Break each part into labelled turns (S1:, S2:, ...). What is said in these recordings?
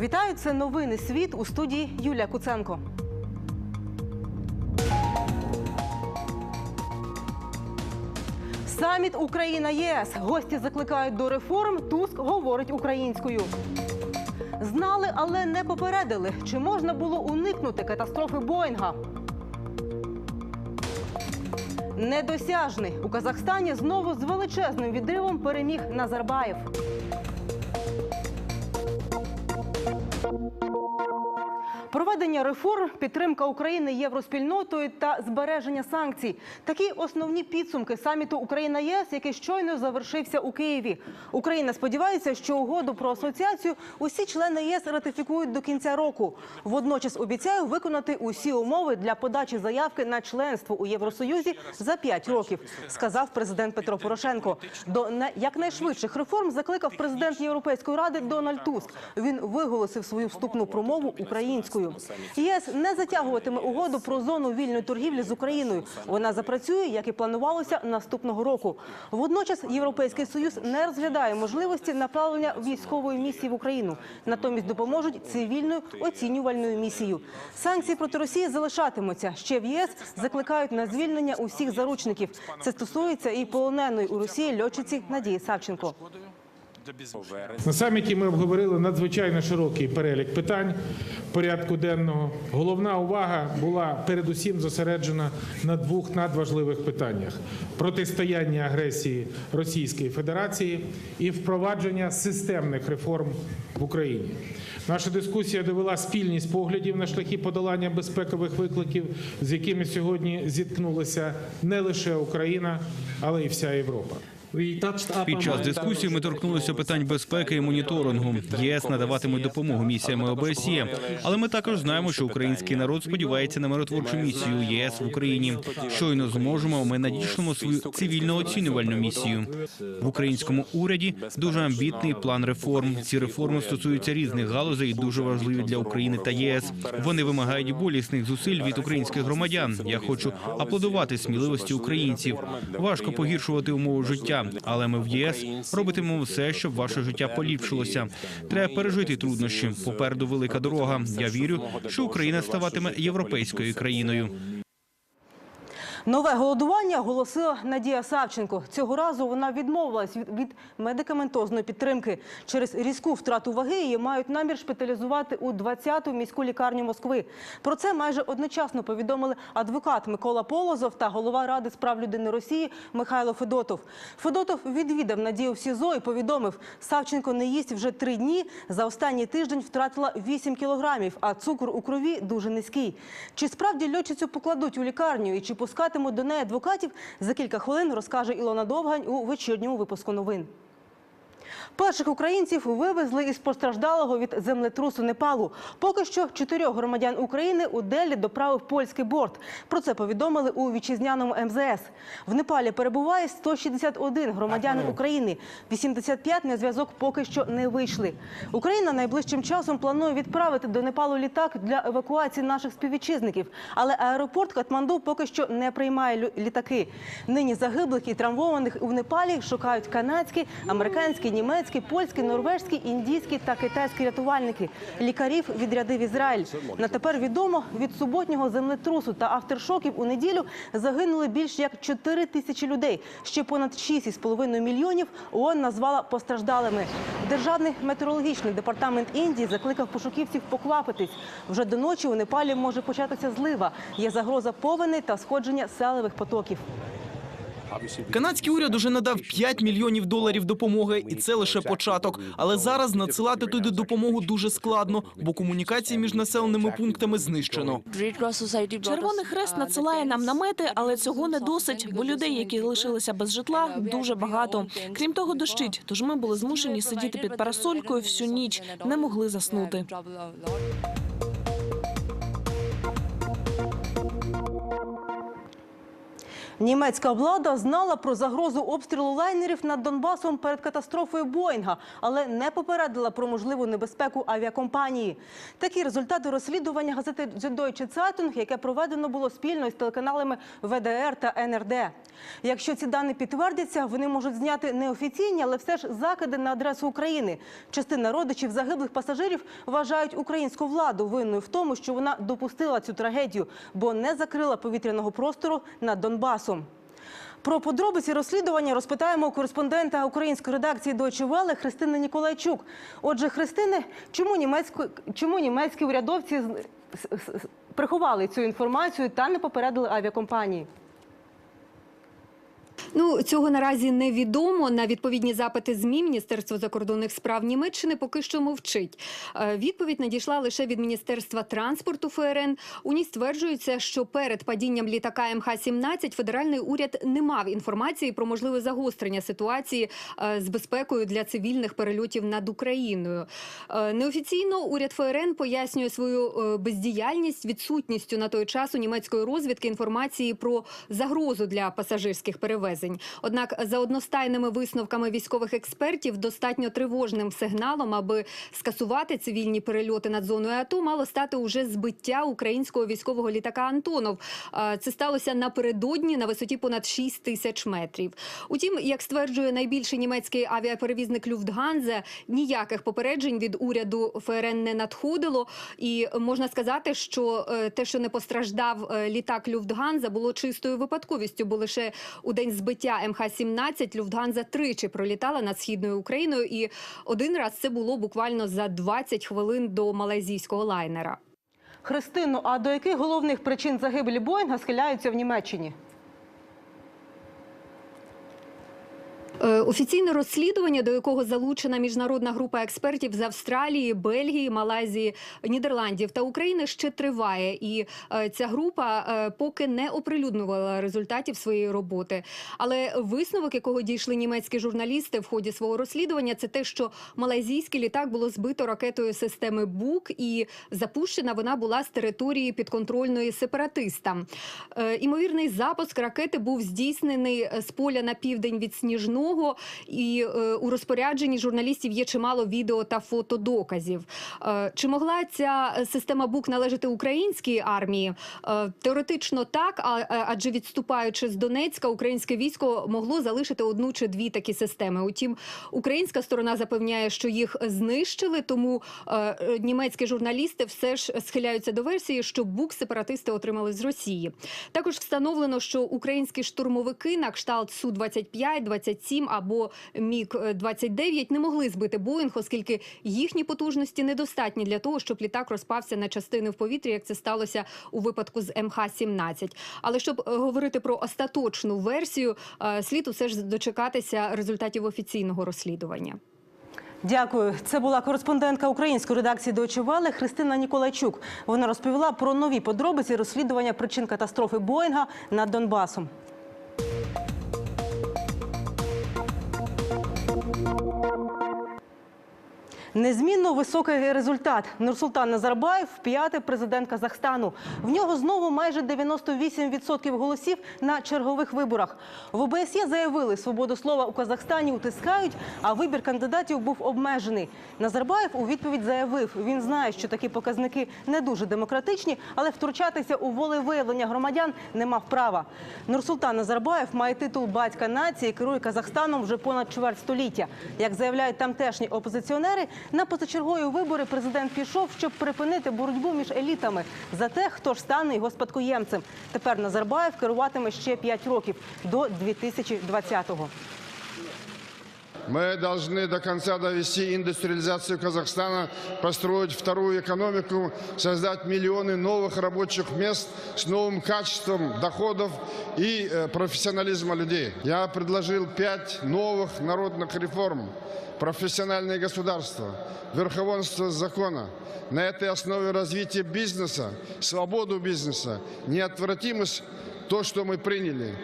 S1: Вітаю, це новини світ у студії Юлія Куценко. Саміт Україна ЄС. Гості закликають до реформ. Туск говорить українською. Знали, але не попередили. Чи можна було уникнути катастрофи Боїнга? Недосяжний у Казахстані знову з величезним відривом переміг Назарбаєв. Проведення реформ, підтримка України євроспільнотою та збереження санкцій такі основні підсумки саміту Україна ЄС, який щойно завершився у Києві. Україна сподівається, що угоду про асоціацію усі члени ЄС ратифікують до кінця року. Водночас обіцяє виконати усі умови для подачі заявки на членство у Євросоюзі за 5 років, сказав президент Петро Порошенко. До на- якнайшвидших реформ закликав президент Європейської ради Дональд Туск. Він виголосив свою вступну промову українською. ЄС не затягуватиме угоду про зону вільної торгівлі з Україною. Вона запрацює, як і планувалося наступного року. Водночас Європейський союз не розглядає можливості направлення військової місії в Україну. Натомість допоможуть цивільною оцінювальною місією. Санкції проти Росії залишатимуться. Ще в ЄС закликають на звільнення усіх заручників. Це стосується і полоненої у Росії льотчиці Надії Савченко.
S2: На саміті ми обговорили надзвичайно широкий перелік питань порядку денного. Головна увага була передусім зосереджена на двох надважливих питаннях: протистояння агресії Російської Федерації і впровадження системних реформ в Україні. Наша дискусія довела спільність поглядів на шляхи подолання безпекових викликів, з якими сьогодні зіткнулася не лише Україна, але й вся Європа.
S3: Під час дискусії ми торкнулися питань безпеки і моніторингу. ЄС надаватимуть допомогу місіям ОБСЄ. Але ми також знаємо, що український народ сподівається на миротворчу місію ЄС в Україні. Щойно зможемо. Ми надішлемо свою цивільно оцінювальну місію в українському уряді. Дуже амбітний план реформ. Ці реформи стосуються різних галузей і дуже важливі для України та ЄС. Вони вимагають болісних зусиль від українських громадян. Я хочу аплодувати сміливості українців. Важко погіршувати умови життя, але ми в ЄС робитимемо все, щоб ваше життя поліпшилося. Треба пережити труднощі. Попереду велика дорога. Я вірю, що Україна ставатиме європейською країною.
S1: Нове голодування оголосила Надія Савченко. Цього разу вона відмовилась від, медикаментозної підтримки. Через різку втрату ваги її мають намір шпиталізувати у 20-ту міську лікарню Москви. Про це майже одночасно повідомили адвокат Микола Полозов та голова Ради з прав людини Росії Михайло Федотов. Федотов відвідав Надію в СІЗО і повідомив, Савченко не їсть вже три дні. За останній тиждень втратила 8 кілограмів, а цукор у крові дуже низький. Чи справді льотчицю покладуть у лікарню і чи пускатимуть до неї адвокатів, за кілька хвилин розкаже Ілона Довгань у вечірньому випуску новин. Перших українців вивезли із постраждалого від землетрусу Непалу. Поки що чотирьох громадян України у Делі доправив польський борт. Про це повідомили у вітчизняному МЗС. В Непалі перебуває 161 громадянин України. 85 на зв'язок поки що не вийшли. Україна найближчим часом планує відправити до Непалу літак для евакуації наших співвітчизників. Але аеропорт Катманду поки що не приймає літаки. Нині загиблих і травмованих у Непалі шукають канадські, американські, німецькі, польські, норвежські, індійські та китайські рятувальники. Лікарів відрядив Ізраїль. На тепер відомо від суботнього землетрусу та авторшоків у неділю загинули більш як 4 тисячі людей. Ще понад 6,5 мільйонів ООН назвала постраждалими. Державний метеорологічний департамент Індії закликав пошуківців поквапитись. Вже до ночі у Непалі може початися злива. Є загроза повені та сходження селевих потоків.
S4: Канадський уряд уже надав 5 мільйонів доларів допомоги, і це лише початок. Але зараз надсилати туди допомогу дуже складно, бо комунікації між населеними пунктами знищено.
S5: Червоний хрест надсилає нам намети, але цього не досить, бо людей, які лишилися без житла, дуже багато. Крім того, дощить. Тож ми були змушені сидіти під парасолькою всю ніч, не могли заснути.
S1: Німецька влада знала про загрозу обстрілу лайнерів над Донбасом перед катастрофою Боїнга, але не попередила про можливу небезпеку авіакомпанії. Такі результати розслідування газети Süddeutsche Zeitung, яке проведено було спільно із телеканалами ВДР та НРД. Якщо ці дані підтвердяться, вони можуть зняти неофіційні, але все ж закиди на адресу України. Частина родичів загиблих пасажирів вважають українську владу винною в тому, що вона допустила цю трагедію, бо не закрила повітряного простору над Донбасом. Про подробиці розслідування розпитаємо кореспондента української редакції Deutsche Welle Христини Ніколайчук. Отже, Христини, чому німецьку чому німецькі урядовці приховали цю інформацію та не попередили авіакомпанії?
S6: Ну цього наразі невідомо. На відповідні запити змі Міністерство закордонних справ Німеччини поки що мовчить. Е, Відповідь надійшла лише від Міністерства транспорту ФРН. У ній стверджується, що перед падінням літака МХ-17 федеральний уряд не мав інформації про можливе загострення ситуації е, з безпекою для цивільних перельотів над Україною. Е, Неофіційно уряд ФРН пояснює свою бездіяльність відсутністю на той час у німецької розвідки інформації про загрозу для пасажирських перевезень. Однак, за одностайними висновками військових експертів, достатньо тривожним сигналом, аби скасувати цивільні перельоти над зоною АТО, мало стати уже збиття українського військового літака Антонов. Це сталося напередодні на висоті понад 6 тисяч метрів. Утім, як стверджує найбільший німецький авіаперевізник Люфтганзе, ніяких попереджень від уряду ФРН не надходило. І можна сказати, що е, те, що не постраждав е, літак Люфтганза, було чистою випадковістю, бо лише у день збиття МХ-17 Люфтганза тричі пролітала над східною Україною, і один раз це було буквально за 20 хвилин до малайзійського лайнера.
S1: Христину, а до яких головних причин загибелі Боїнга схиляються в Німеччині?
S6: Офіційне розслідування, до якого залучена міжнародна група експертів з Австралії, Бельгії, Малайзії, Нідерландів та України, ще триває. І е, ця група е, поки не оприлюднювала результатів своєї роботи. Але висновок, якого дійшли німецькі журналісти в ході свого розслідування, це те, що малайзійський літак було збито ракетою системи БУК, і запущена вона була з території підконтрольної сепаратистам. Е, Імовірний запуск ракети був здійснений е, з поля на південь від Сніжного, і е, у розпорядженні журналістів є чимало відео та фотодоказів. Е, чи могла ця система БУК належати українській армії? Е, теоретично так, адже відступаючи з Донецька, українське військо могло залишити одну чи дві такі системи. Утім, українська сторона запевняє, що їх знищили, тому німецькі журналісти все ж схиляються до версії, що БУК сепаратисти отримали з Росії. Також встановлено, що українські штурмовики на кшталт су 25 27 або міг 29 не могли збити Боїнг, оскільки їхні потужності недостатні для того, щоб літак розпався на частини в повітрі, як це сталося у випадку з МХ-17. Але щоб е, говорити про остаточну версію, е, слід усе ж дочекатися результатів офіційного розслідування.
S1: Дякую. Це була кореспондентка української редакції Deutsche Христина Ніколайчук. Вона розповіла про нові подробиці розслідування причин катастрофи Боїнга над Донбасом. Незмінно високий результат. Нурсултан Назарбаєв – п'ятий президент Казахстану. В нього знову майже 98% голосів на чергових виборах. В ОБСЄ заявили, свободу слова у Казахстані утискають, а вибір кандидатів був обмежений. Назарбаєв у відповідь заявив, він знає, що такі показники не дуже демократичні, але втручатися у волевиявлення громадян не мав права. Нурсултан Назарбаєв має титул батька нації, керує Казахстаном вже понад чверть століття. Як заявляють тамтешні опозиціонери, на позачергові вибори президент пішов, щоб припинити боротьбу між елітами за те, хто ж стане його спадкоємцем. Тепер Назарбаєв керуватиме ще 5 років до 2020-го.
S7: Мы должны до конца довести индустриализацию Казахстана, построить вторую экономику, создать миллионы новых рабочих мест с новым качеством доходов и э, профессионализма людей. Я предложил пять новых народных реформ. Профессиональное государство, верховенство закона. На этой основе развитие бизнеса, свободу бизнеса, неотвратимость то, что мы приняли.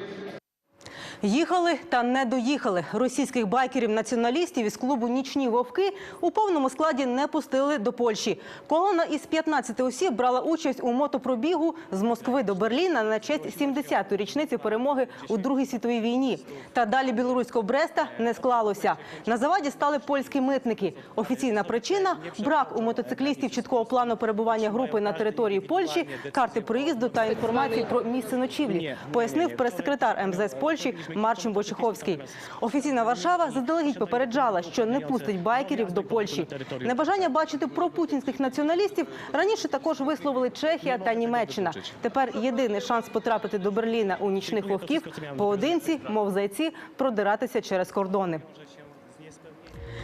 S1: Їхали та не доїхали. Російських байкерів-націоналістів із клубу Нічні вовки у повному складі не пустили до Польщі. Колона із 15 осіб брала участь у мотопробігу з Москви до Берліна на честь 70-ї річниці перемоги у Другій світовій війні. Та далі білоруського Бреста не склалося. На заваді стали польські митники. Офіційна причина брак у мотоциклістів чіткого плану перебування групи на території Польщі, карти проїзду та інформації про місце ночівлі, пояснив прес-секретар МЗС Польщі Марчин Бочиховський Офіційна Варшава заздалегідь попереджала, що не пустить байкерів до Польщі. Небажання бачити пропутінських націоналістів раніше також висловили Чехія та Німеччина. Тепер єдиний шанс потрапити до Берліна у нічних вовків поодинці, мов зайці, продиратися через кордони.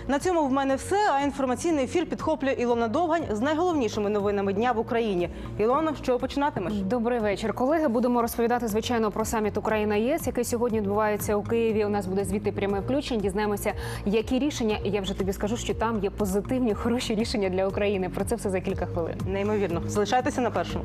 S1: На цьому в мене все. А інформаційний ефір підхоплює Ілона Довгань з найголовнішими новинами дня в Україні. Ілона, що починатимеш?
S6: Добрий вечір, колеги. Будемо розповідати звичайно про саміт Україна ЄС, який сьогодні відбувається у Києві. У нас буде звідти пряме включення. Дізнаємося, які рішення. Я вже тобі скажу, що там є позитивні, хороші рішення для України. Про це все за кілька хвилин.
S1: Неймовірно, залишайтеся на першому.